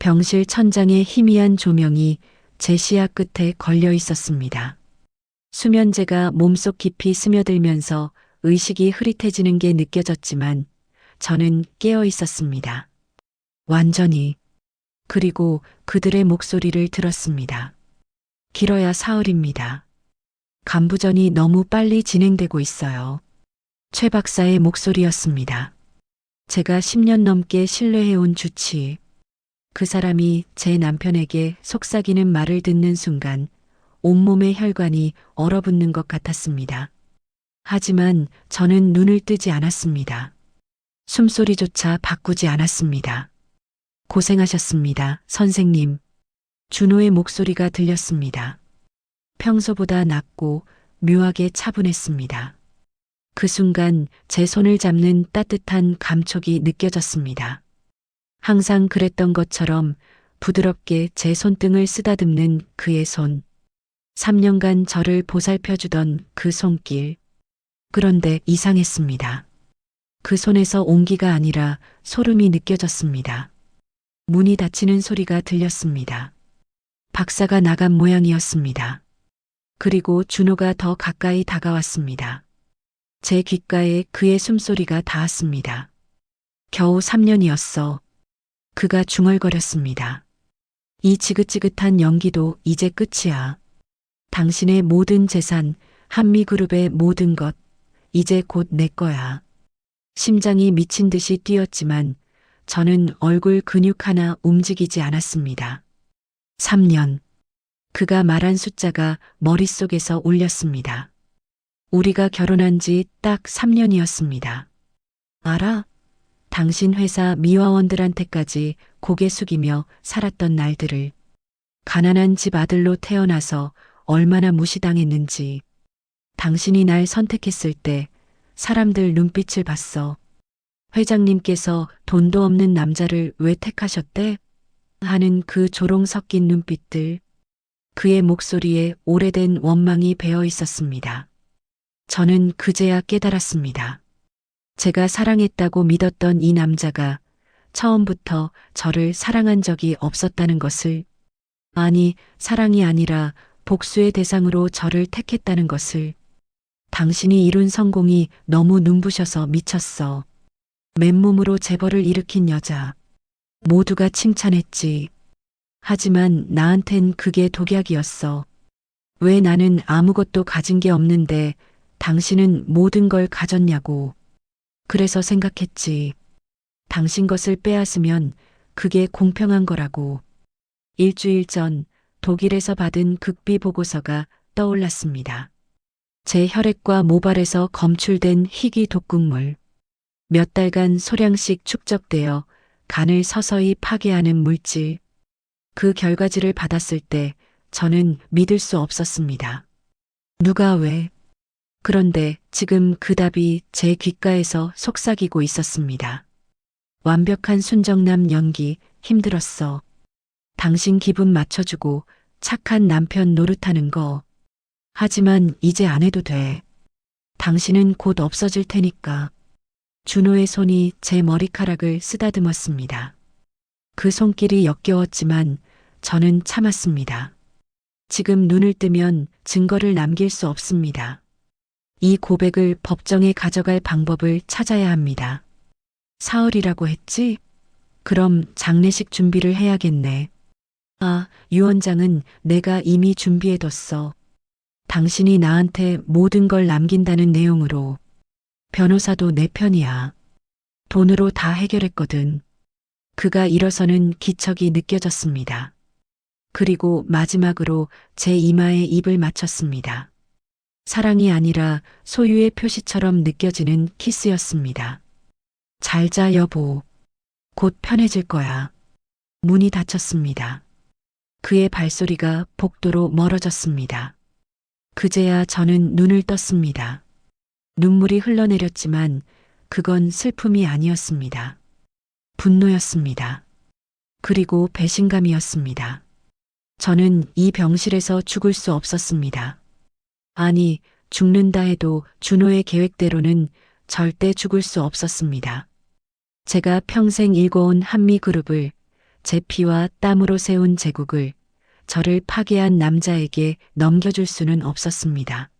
병실 천장에 희미한 조명이 제 시야 끝에 걸려 있었습니다. 수면제가 몸속 깊이 스며들면서 의식이 흐릿해지는 게 느껴졌지만 저는 깨어 있었습니다. 완전히. 그리고 그들의 목소리를 들었습니다. 길어야 사흘입니다. 간부전이 너무 빨리 진행되고 있어요. 최 박사의 목소리였습니다. 제가 10년 넘게 신뢰해온 주치. 그 사람이 제 남편에게 속삭이는 말을 듣는 순간 온몸의 혈관이 얼어붙는 것 같았습니다. 하지만 저는 눈을 뜨지 않았습니다. 숨소리조차 바꾸지 않았습니다. 고생하셨습니다, 선생님. 준호의 목소리가 들렸습니다. 평소보다 낮고 묘하게 차분했습니다. 그 순간 제 손을 잡는 따뜻한 감촉이 느껴졌습니다. 항상 그랬던 것처럼 부드럽게 제 손등을 쓰다듬는 그의 손. 3년간 저를 보살펴 주던 그 손길. 그런데 이상했습니다. 그 손에서 온기가 아니라 소름이 느껴졌습니다. 문이 닫히는 소리가 들렸습니다. 박사가 나간 모양이었습니다. 그리고 준호가 더 가까이 다가왔습니다. 제 귓가에 그의 숨소리가 닿았습니다. 겨우 3년이었어. 그가 중얼거렸습니다. 이 지긋지긋한 연기도 이제 끝이야. 당신의 모든 재산, 한미그룹의 모든 것, 이제 곧 내 거야. 심장이 미친 듯이 뛰었지만 저는 얼굴 근육 하나 움직이지 않았습니다. 3년. 그가 말한 숫자가 머릿속에서 울렸습니다. 우리가 결혼한 지 딱 3년이었습니다. 알아? 당신 회사 미화원들한테까지 고개 숙이며 살았던 날들을 가난한 집 아들로 태어나서 얼마나 무시당했는지 당신이 날 선택했을 때 사람들 눈빛을 봤어. 회장님께서 돈도 없는 남자를 왜 택하셨대? 하는 그 조롱 섞인 눈빛들. 그의 목소리에 오래된 원망이 배어 있었습니다. 저는 그제야 깨달았습니다. 제가 사랑했다고 믿었던 이 남자가 처음부터 저를 사랑한 적이 없었다는 것을, 아니, 사랑이 아니라 복수의 대상으로 저를 택했다는 것을, 당신이 이룬 성공이 너무 눈부셔서 미쳤어. 맨몸으로 재벌을 일으킨 여자. 모두가 칭찬했지. 하지만 나한텐 그게 독약이었어. 왜 나는 아무것도 가진 게 없는데 당신은 모든 걸 가졌냐고. 그래서 생각했지. 당신 것을 빼앗으면 그게 공평한 거라고. 일주일 전 독일에서 받은 극비 보고서가 떠올랐습니다. 제 혈액과 모발에서 검출된 희귀 독극물. 몇 달간 소량씩 축적되어 간을 서서히 파괴하는 물질. 그 결과지를 받았을 때 저는 믿을 수 없었습니다. 누가 왜? 그런데 지금 그 답이 제 귓가에서 속삭이고 있었습니다. 완벽한 순정남 연기 힘들었어. 당신 기분 맞춰주고 착한 남편 노릇하는 거. 하지만 이제 안 해도 돼. 당신은 곧 없어질 테니까. 준호의 손이 제 머리카락을 쓰다듬었습니다. 그 손길이 역겨웠지만 저는 참았습니다. 지금 눈을 뜨면 증거를 남길 수 없습니다. 이 고백을 법정에 가져갈 방법을 찾아야 합니다. 사흘이라고 했지? 그럼 장례식 준비를 해야겠네. 아, 유원장은 내가 이미 준비해뒀어. 당신이 나한테 모든 걸 남긴다는 내용으로. 변호사도 내 편이야. 돈으로 다 해결했거든. 그가 일어서는 기척이 느껴졌습니다. 그리고 마지막으로 제 이마에 입을 맞췄습니다. 사랑이 아니라 소유의 표시처럼 느껴지는 키스였습니다. 잘 자 여보. 곧 편해질 거야. 문이 닫혔습니다. 그의 발소리가 복도로 멀어졌습니다. 그제야 저는 눈을 떴습니다. 눈물이 흘러내렸지만 그건 슬픔이 아니었습니다. 분노였습니다. 그리고 배신감이었습니다. 저는 이 병실에서 죽을 수 없었습니다. 아니, 죽는다 해도 준호의 계획대로는 절대 죽을 수 없었습니다. 제가 평생 일궈온 한미그룹을 제 피와 땀으로 세운 제국을 저를 파괴한 남자에게 넘겨줄 수는 없었습니다.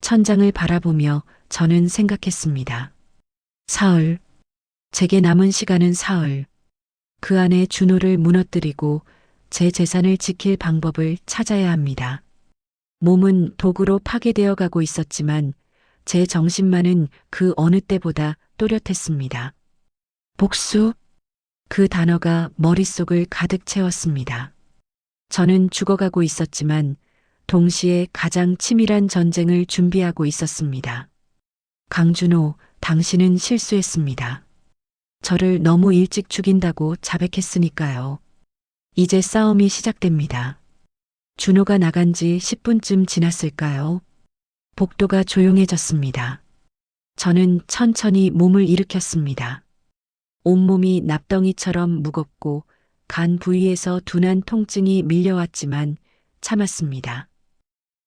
천장을 바라보며 저는 생각했습니다. 사흘. 제게 남은 시간은 사흘. 그 안에 준호를 무너뜨리고 제 재산을 지킬 방법을 찾아야 합니다. 몸은 도구로 파괴되어 가고 있었지만 제 정신만은 그 어느 때보다 또렷했습니다. 복수? 그 단어가 머릿속을 가득 채웠습니다. 저는 죽어가고 있었지만 동시에 가장 치밀한 전쟁을 준비하고 있었습니다. 강준호, 당신은 실수했습니다. 저를 너무 일찍 죽인다고 자백했으니까요. 이제 싸움이 시작됩니다. 준호가 나간 지 10분쯤 지났을까요? 복도가 조용해졌습니다. 저는 천천히 몸을 일으켰습니다. 온몸이 납덩이처럼 무겁고 간 부위에서 둔한 통증이 밀려왔지만 참았습니다.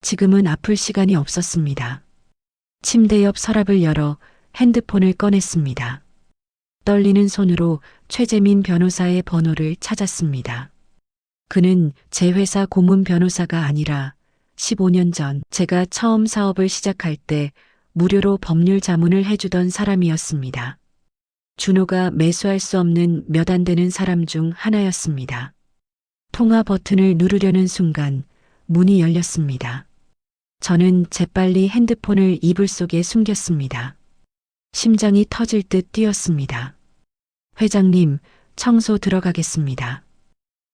지금은 아플 시간이 없었습니다. 침대 옆 서랍을 열어 핸드폰을 꺼냈습니다. 떨리는 손으로 최재민 변호사의 번호를 찾았습니다. 그는 제 회사 고문 변호사가 아니라 15년 전 제가 처음 사업을 시작할 때 무료로 법률 자문을 해주던 사람이었습니다. 준호가 매수할 수 없는 몇 안 되는 사람 중 하나였습니다. 통화 버튼을 누르려는 순간 문이 열렸습니다. 저는 재빨리 핸드폰을 이불 속에 숨겼습니다. 심장이 터질 듯 뛰었습니다. 회장님, 청소 들어가겠습니다.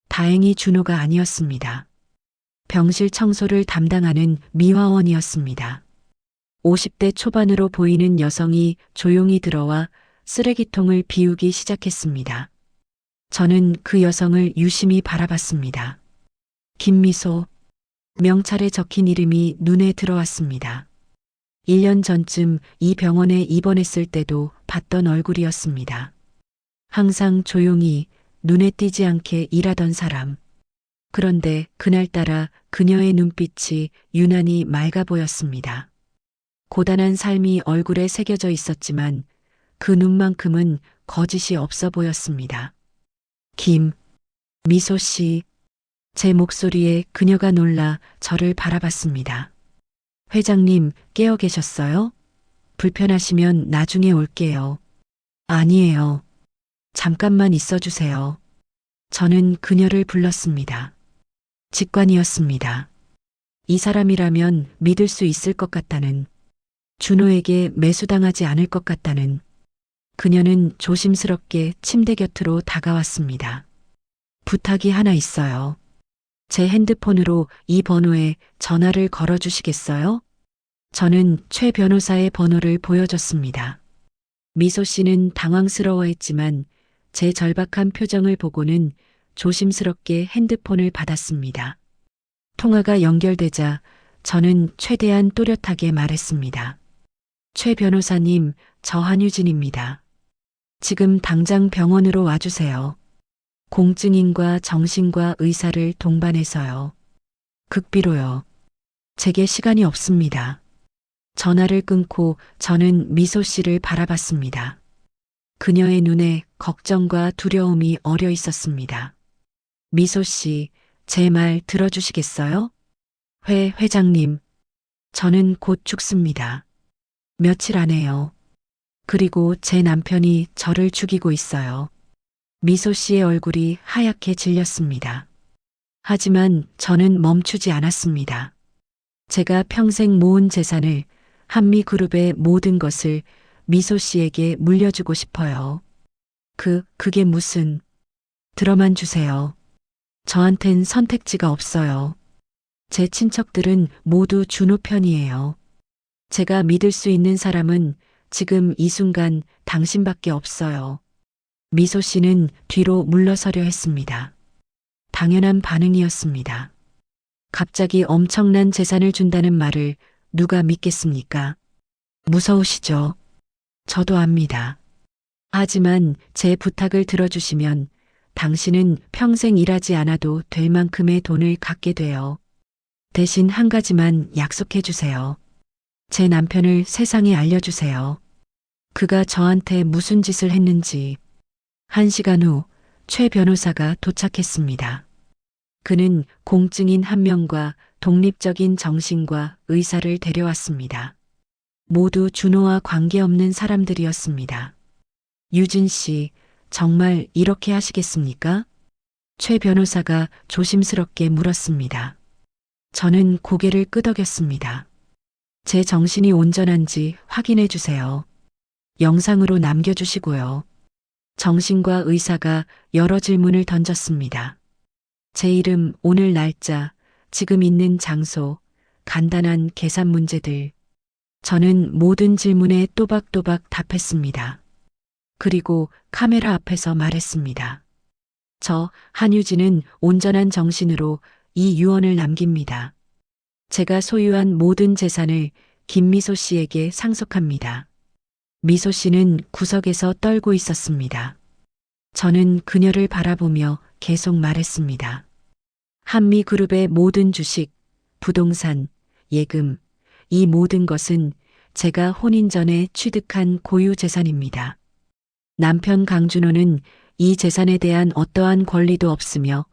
다행히 준호가 아니었습니다. 병실 청소를 담당하는 미화원이었습니다. 50대 초반으로 보이는 여성이 조용히 들어와 쓰레기통을 비우기 시작했습니다. 저는 그 여성을 유심히 바라봤습니다. 김미소, 명찰에 적힌 이름이 눈에 들어왔습니다. 1년 전쯤 이 병원에 입원했을 때도 봤던 얼굴이었습니다. 항상 조용히 눈에 띄지 않게 일하던 사람. 그런데 그날따라 그녀의 눈빛이 유난히 맑아 보였습니다. 고단한 삶이 얼굴에 새겨져 있었지만 그 눈만큼은 거짓이 없어 보였습니다. 김, 미소 씨, 제 목소리에 그녀가 놀라 저를 바라봤습니다. 회장님, 깨어 계셨어요? 불편하시면 나중에 올게요. 아니에요. 잠깐만 있어 주세요. 저는 그녀를 불렀습니다. 직관이었습니다. 이 사람이라면 믿을 수 있을 것 같다는, 준호에게 매수당하지 않을 것 같다는, 그녀는 조심스럽게 침대 곁으로 다가왔습니다. 부탁이 하나 있어요. 제 핸드폰으로 이 번호에 전화를 걸어 주시겠어요? 저는 최 변호사의 번호를 보여줬습니다. 미소 씨는 당황스러워했지만 제 절박한 표정을 보고는 조심스럽게 핸드폰을 받았습니다. 통화가 연결되자 저는 최대한 또렷하게 말했습니다. 최 변호사님, 저 한유진입니다. 지금 당장 병원으로 와주세요. 공증인과 정신과 의사를 동반해서요. 극비로요. 제게 시간이 없습니다. 전화를 끊고 저는 미소 씨를 바라봤습니다. 그녀의 눈에 걱정과 두려움이 어려 있었습니다. 미소 씨, 제 말 들어주시겠어요? 회 회장님, 저는 곧 죽습니다. 며칠 안에요. 그리고 제 남편이 저를 죽이고 있어요. 미소 씨의 얼굴이 하얗게 질렸습니다. 하지만 저는 멈추지 않았습니다. 제가 평생 모은 재산을 한미그룹의 모든 것을 미소 씨에게 물려주고 싶어요. 그, 그게 무슨, 들어만 주세요. 저한텐 선택지가 없어요. 제 친척들은 모두 준호 편이에요. 제가 믿을 수 있는 사람은 지금 이 순간 당신밖에 없어요. 미소 씨는 뒤로 물러서려 했습니다. 당연한 반응이었습니다. 갑자기 엄청난 재산을 준다는 말을 누가 믿겠습니까? 무서우시죠? 저도 압니다. 하지만 제 부탁을 들어주시면 당신은 평생 일하지 않아도 될 만큼의 돈을 갖게 돼요. 대신 한 가지만 약속해 주세요. 제 남편을 세상에 알려주세요. 그가 저한테 무슨 짓을 했는지. 한 시간 후 최 변호사가 도착했습니다. 그는 공증인 한 명과 독립적인 정신과 의사를 데려왔습니다. 모두 준호와 관계없는 사람들이었습니다. 유진 씨, 정말 이렇게 하시겠습니까? 최 변호사가 조심스럽게 물었습니다. 저는 고개를 끄덕였습니다. 제 정신이 온전한지 확인해 주세요. 영상으로 남겨주시고요. 정신과 의사가 여러 질문을 던졌습니다. 제 이름, 오늘 날짜, 지금 있는 장소, 간단한 계산 문제들. 저는 모든 질문에 또박또박 답했습니다. 그리고 카메라 앞에서 말했습니다. 저, 한유진은 온전한 정신으로 이 유언을 남깁니다. 제가 소유한 모든 재산을 김미소 씨에게 상속합니다. 미소 씨는 구석에서 떨고 있었습니다. 저는 그녀를 바라보며 계속 말했습니다. 한미그룹의 모든 주식, 부동산, 예금, 이 모든 것은 제가 혼인 전에 취득한 고유 재산입니다. 남편 강준호는 이 재산에 대한 어떠한 권리도 없으며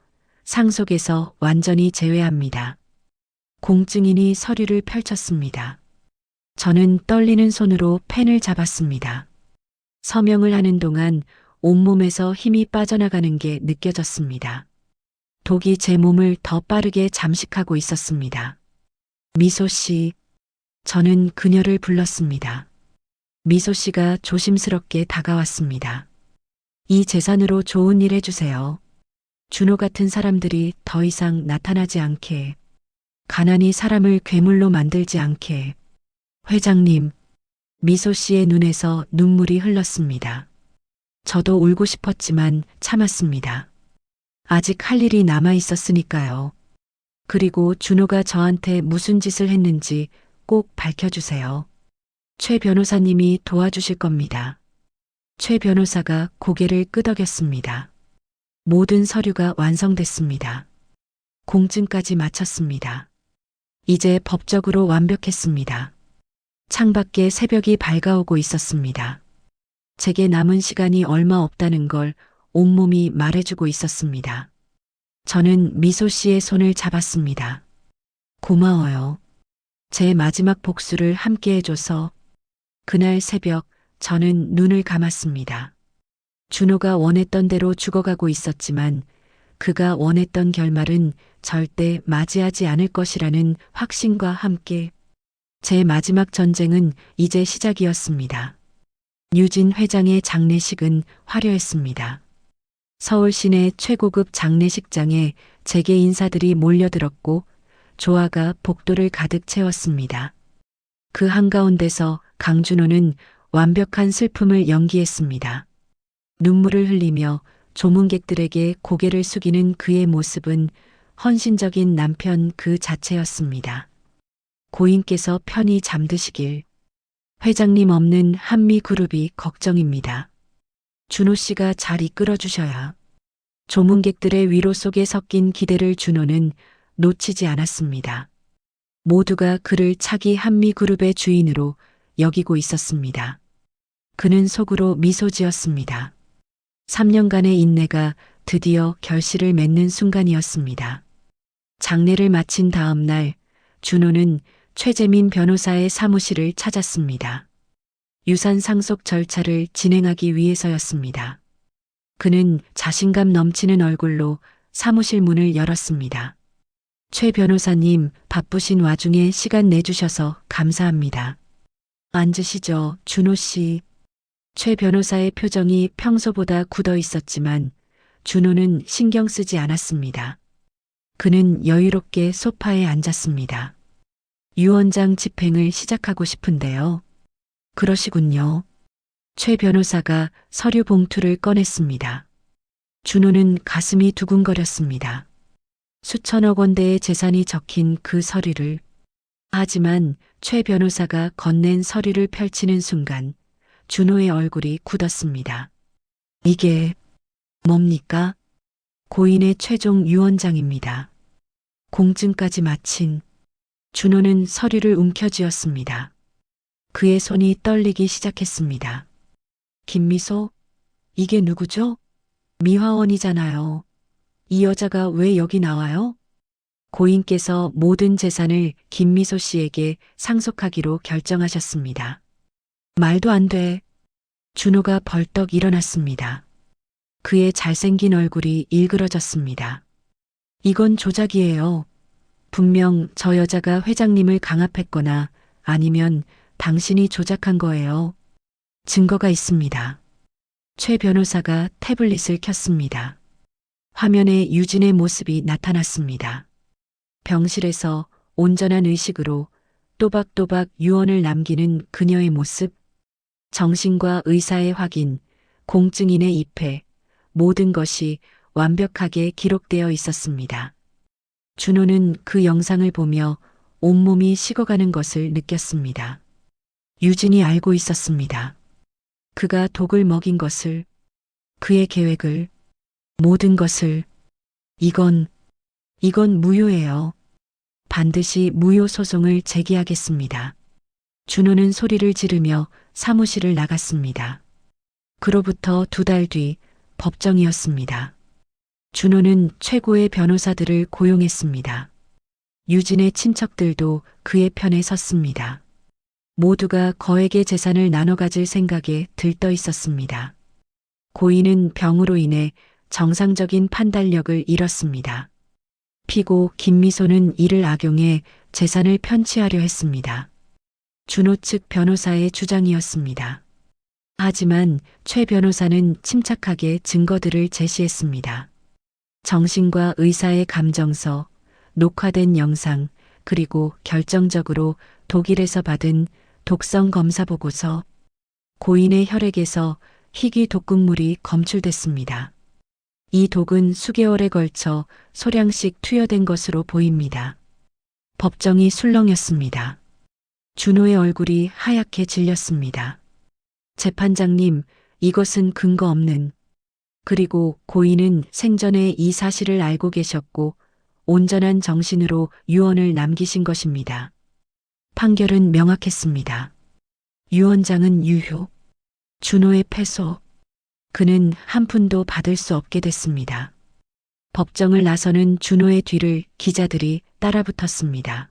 상속에서 완전히 제외합니다. 공증인이 서류를 펼쳤습니다. 저는 떨리는 손으로 펜을 잡았습니다. 서명을 하는 동안 온몸에서 힘이 빠져나가는 게 느껴졌습니다. 독이 제 몸을 더 빠르게 잠식하고 있었습니다. 미소 씨, 저는 그녀를 불렀습니다. 미소 씨가 조심스럽게 다가왔습니다. 이 재산으로 좋은 일 해주세요. 준호 같은 사람들이 더 이상 나타나지 않게, 가난이 사람을 괴물로 만들지 않게. 회장님, 미소 씨의 눈에서 눈물이 흘렀습니다. 저도 울고 싶었지만 참았습니다. 아직 할 일이 남아 있었으니까요. 그리고 준호가 저한테 무슨 짓을 했는지 꼭 밝혀주세요. 최 변호사님이 도와주실 겁니다. 최 변호사가 고개를 끄덕였습니다. 모든 서류가 완성됐습니다. 공증까지 마쳤습니다. 이제 법적으로 완벽했습니다. 창밖에 새벽이 밝아오고 있었습니다. 제게 남은 시간이 얼마 없다는 걸 온몸이 말해주고 있었습니다. 저는 미소 씨의 손을 잡았습니다. 고마워요. 제 마지막 복수를 함께 해줘서 그날 새벽 저는 눈을 감았습니다. 준호가 원했던 대로 죽어가고 있었지만 그가 원했던 결말은 절대 맞이하지 않을 것이라는 확신과 함께 제 마지막 전쟁은 이제 시작이었습니다. 유진 회장의 장례식은 화려했습니다. 서울 시내 최고급 장례식장에 재계 인사들이 몰려들었고 조화가 복도를 가득 채웠습니다. 그 한가운데서 강준호는 완벽한 슬픔을 연기했습니다. 눈물을 흘리며 조문객들에게 고개를 숙이는 그의 모습은 헌신적인 남편 그 자체였습니다. 고인께서 편히 잠드시길. 회장님 없는 한미그룹이 걱정입니다. 준호 씨가 잘 이끌어 주셔야. 조문객들의 위로 속에 섞인 기대를 준호는 놓치지 않았습니다. 모두가 그를 차기 한미그룹의 주인으로 여기고 있었습니다. 그는 속으로 미소 지었습니다. 3년간의 인내가 드디어 결실을 맺는 순간이었습니다. 장례를 마친 다음 날 준호는 최재민 변호사의 사무실을 찾았습니다. 유산 상속 절차를 진행하기 위해서였습니다. 그는 자신감 넘치는 얼굴로 사무실 문을 열었습니다. 최 변호사님 바쁘신 와중에 시간 내주셔서 감사합니다. 앉으시죠, 준호 씨. 최 변호사의 표정이 평소보다 굳어 있었지만 준호는 신경 쓰지 않았습니다. 그는 여유롭게 소파에 앉았습니다. 유원장 집행을 시작하고 싶은데요. 그러시군요. 최 변호사가 서류 봉투를 꺼냈습니다. 준호는 가슴이 두근거렸습니다. 수천억 원대의 재산이 적힌 그 서류를 하지만 최 변호사가 건넨 서류를 펼치는 순간 준호의 얼굴이 굳었습니다. 이게 뭡니까? 고인의 최종 유언장입니다. 공증까지 마친 준호는 서류를 움켜쥐었습니다. 그의 손이 떨리기 시작했습니다. 김미소? 이게 누구죠? 미화원이잖아요. 이 여자가 왜 여기 나와요? 고인께서 모든 재산을 김미소 씨에게 상속하기로 결정하셨습니다. 말도 안 돼. 준호가 벌떡 일어났습니다. 그의 잘생긴 얼굴이 일그러졌습니다. 이건 조작이에요. 분명 저 여자가 회장님을 강압했거나 아니면 당신이 조작한 거예요. 증거가 있습니다. 최 변호사가 태블릿을 켰습니다. 화면에 유진의 모습이 나타났습니다. 병실에서 온전한 의식으로 또박또박 유언을 남기는 그녀의 모습, 정신과 의사의 확인, 공증인의 입회, 모든 것이 완벽하게 기록되어 있었습니다. 준호는 그 영상을 보며 온몸이 식어가는 것을 느꼈습니다. 유진이 알고 있었습니다. 그가 독을 먹인 것을, 그의 계획을, 모든 것을, 이건, 이건 무효예요. 반드시 무효 소송을 제기하겠습니다. 준호는 소리를 지르며 사무실을 나갔습니다. 그로부터 두 달 뒤 법정이었습니다. 준호는 최고의 변호사들을 고용했습니다. 유진의 친척들도 그의 편에 섰습니다. 모두가 거액의 재산을 나눠 가질 생각에 들떠 있었습니다. 고인은 병으로 인해 정상적인 판단력을 잃었습니다. 피고 김미소는 이를 악용해 재산을 편취하려 했습니다. 준호 측 변호사의 주장이었습니다. 하지만 최 변호사는 침착하게 증거들을 제시했습니다. 정신과 의사의 감정서, 녹화된 영상, 그리고 결정적으로 독일에서 받은 독성 검사 보고서, 고인의 혈액에서 희귀 독극물이 검출됐습니다. 이 독은 수개월에 걸쳐 소량씩 투여된 것으로 보입니다. 법정이 술렁였습니다. 준호의 얼굴이 하얗게 질렸습니다. 재판장님, 이것은 근거 없는. 그리고 고인은 생전에 이 사실을 알고 계셨고 온전한 정신으로 유언을 남기신 것입니다. 판결은 명확했습니다. 유언장은 유효. 준호의 패소. 그는 한 푼도 받을 수 없게 됐습니다. 법정을 나서는 준호의 뒤를 기자들이 따라붙었습니다.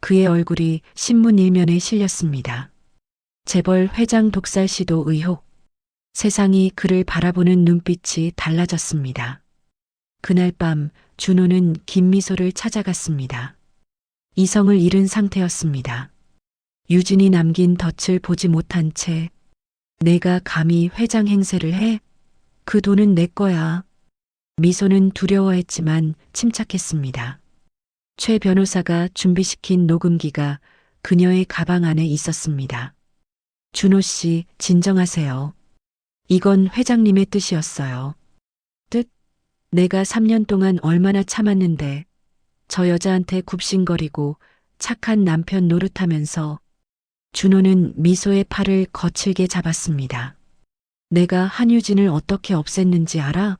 그의 얼굴이 신문 일면에 실렸습니다. 재벌 회장 독살 시도 의혹. 세상이 그를 바라보는 눈빛이 달라졌습니다. 그날 밤 준호는 김미소를 찾아갔습니다. 이성을 잃은 상태였습니다. 유진이 남긴 덫을 보지 못한 채 내가 감히 회장 행세를 해? 그 돈은 내 거야. 미소는 두려워했지만 침착했습니다. 최 변호사가 준비시킨 녹음기가 그녀의 가방 안에 있었습니다. 준호 씨, 진정하세요. 이건 회장님의 뜻이었어요. 뜻? 내가 3년 동안 얼마나 참았는데 저 여자한테 굽신거리고 착한 남편 노릇하면서 준호는 미소의 팔을 거칠게 잡았습니다. 내가 한유진을 어떻게 없앴는지 알아?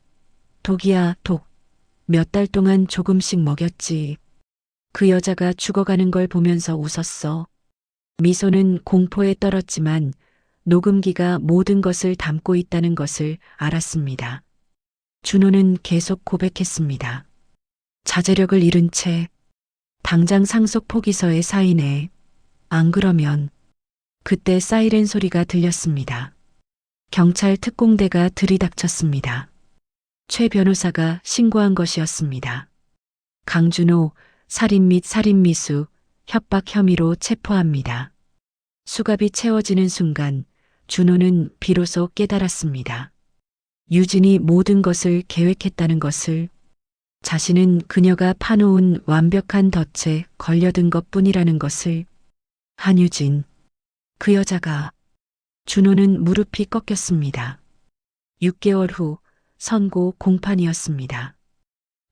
독이야, 독. 몇 달 동안 조금씩 먹였지. 그 여자가 죽어가는 걸 보면서 웃었어. 미소는 공포에 떨었지만 녹음기가 모든 것을 담고 있다는 것을 알았습니다. 준호는 계속 고백했습니다. 자제력을 잃은 채 당장 상속 포기서에 사인해. 안 그러면 그때 사이렌 소리가 들렸습니다. 경찰 특공대가 들이닥쳤습니다. 최 변호사가 신고한 것이었습니다. 강준호 살인 및 살인 미수 협박 혐의로 체포합니다. 수갑이 채워지는 순간 준호는 비로소 깨달았습니다. 유진이 모든 것을 계획했다는 것을 자신은 그녀가 파놓은 완벽한 덫에 걸려든 것 뿐이라는 것을 한유진 그 여자가 준호는 무릎이 꺾였습니다. 6개월 후 선고 공판이었습니다.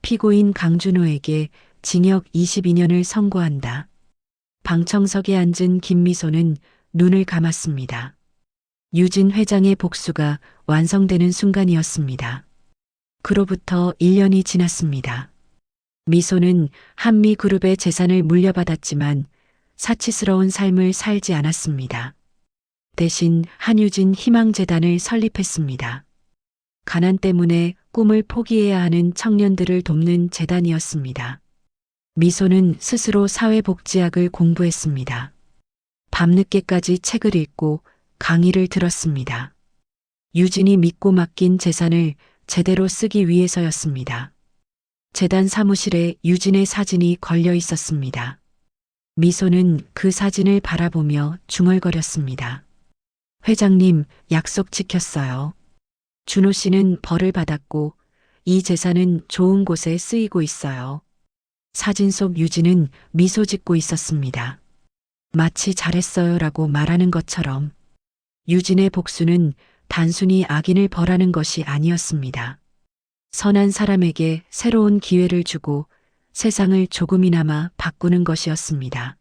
피고인 강준호에게 징역 22년을 선고한다. 방청석에 앉은 김미소는 눈을 감았습니다. 유진 회장의 복수가 완성되는 순간이었습니다. 그로부터 1년이 지났습니다. 미소는 한미그룹의 재산을 물려받았지만 사치스러운 삶을 살지 않았습니다. 대신 한유진 희망재단을 설립했습니다. 가난 때문에 꿈을 포기해야 하는 청년들을 돕는 재단이었습니다. 미소는 스스로 사회복지학을 공부했습니다. 밤늦게까지 책을 읽고 강의를 들었습니다. 유진이 믿고 맡긴 재산을 제대로 쓰기 위해서였습니다. 재단 사무실에 유진의 사진이 걸려 있었습니다. 미소는 그 사진을 바라보며 중얼거렸습니다. 회장님, 약속 지켰어요. 준호 씨는 벌을 받았고 이 재산은 좋은 곳에 쓰이고 있어요. 사진 속 유진은 미소 짓고 있었습니다. 마치 잘했어요라고 말하는 것처럼 유진의 복수는 단순히 악인을 벌하는 것이 아니었습니다. 선한 사람에게 새로운 기회를 주고 세상을 조금이나마 바꾸는 것이었습니다.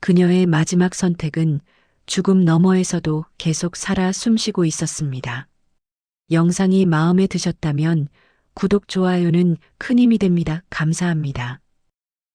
그녀의 마지막 선택은 죽음 너머에서도 계속 살아 숨쉬고 있었습니다. 영상이 마음에 드셨다면 구독, 좋아요는 큰 힘이 됩니다. 감사합니다.